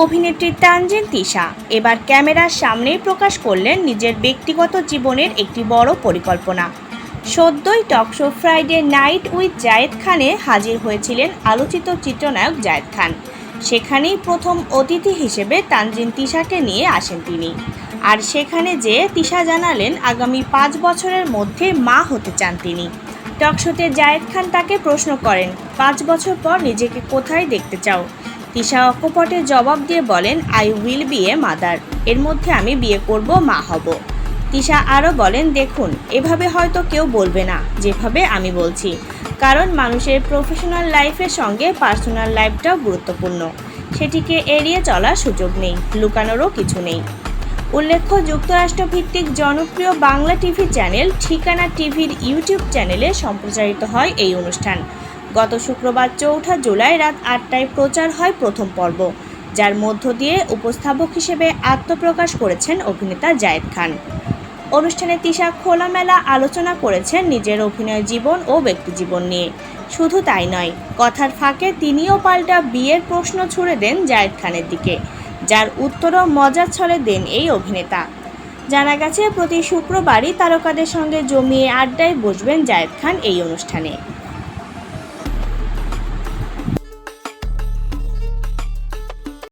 অভিনেত্রী তানজিন তিশা। এবার ক্যামেরার সামনেই প্রকাশ করলেন নিজের ব্যক্তিগত জীবনের একটি বড় পরিকল্পনা। সদ্যই talk show Friday night with Zayed খানে হাজির হয়েছিলেন আলোচিত চিত্রনায়ক জায়েদ খান। সেখানেই প্রথম অতিথি হিসেবে তানজিন তিশাকে নিয়ে আসেন তিনি। আর সেখানে যে তিশা জানালেন আগামী পাঁচ বছরের মধ্যে মা হতে চান তিনি। টকশোতে জায়েদ খান তাকে প্রশ্ন করেন, পাঁচ বছর পর নিজেকে কোথায় দেখতে চাও? তিশা অকপটে জবাব দিয়ে বলেন I will be a mother এর মধ্যে আমি বিয়ে করব, মা হব। তিশা আরও বলেন, দেখুন, এভাবে হয়তো কেউ বলবে না, যেভাবে আমি বলছি। কারণ মানুষের প্রফেশনাল লাইফের সঙ্গে পার্সোনাল লাইফটাও গুরুত্বপূর্ণ। সেটিকে এড়িয়ে চলার সুযোগ নেই, লুকানোরও কিছু নেই। উল্লেখ্য যুক্তরাষ্ট্র ভিত্তিক জনপ্রিয় বাংলা টিভি চ্যানেল ঠিকানা টিভির ইউটিউব চ্যানেলে সম্প্রচারিত হয় এই অনুষ্ঠান। গত শুক্রবার চৌঠা জুলাই রাত আটটায় প্রচার হয় প্রথম পর্ব, যার মধ্য দিয়ে উপস্থাপক হিসেবে আত্মপ্রকাশ করেছেন অভিনেতা জায়েদ খান। অনুষ্ঠানে তিশা খোলামেলা আলোচনা করেছেন নিজের অভিনয় জীবন ও ব্যক্তিজীবন নিয়ে। শুধু তাই নয়, কথার ফাঁকে তিনিও পাল্টা বিয়ের প্রশ্ন ছুড়ে দেন জায়েদ খানের দিকে, যার উত্তরও মজার ছলে দেন এই অভিনেতা। জানা গেছে, প্রতি শুক্রবারই তারকাদের সঙ্গে জমিয়ে আড্ডায় বসবেন জায়েদ খান এই অনুষ্ঠানে।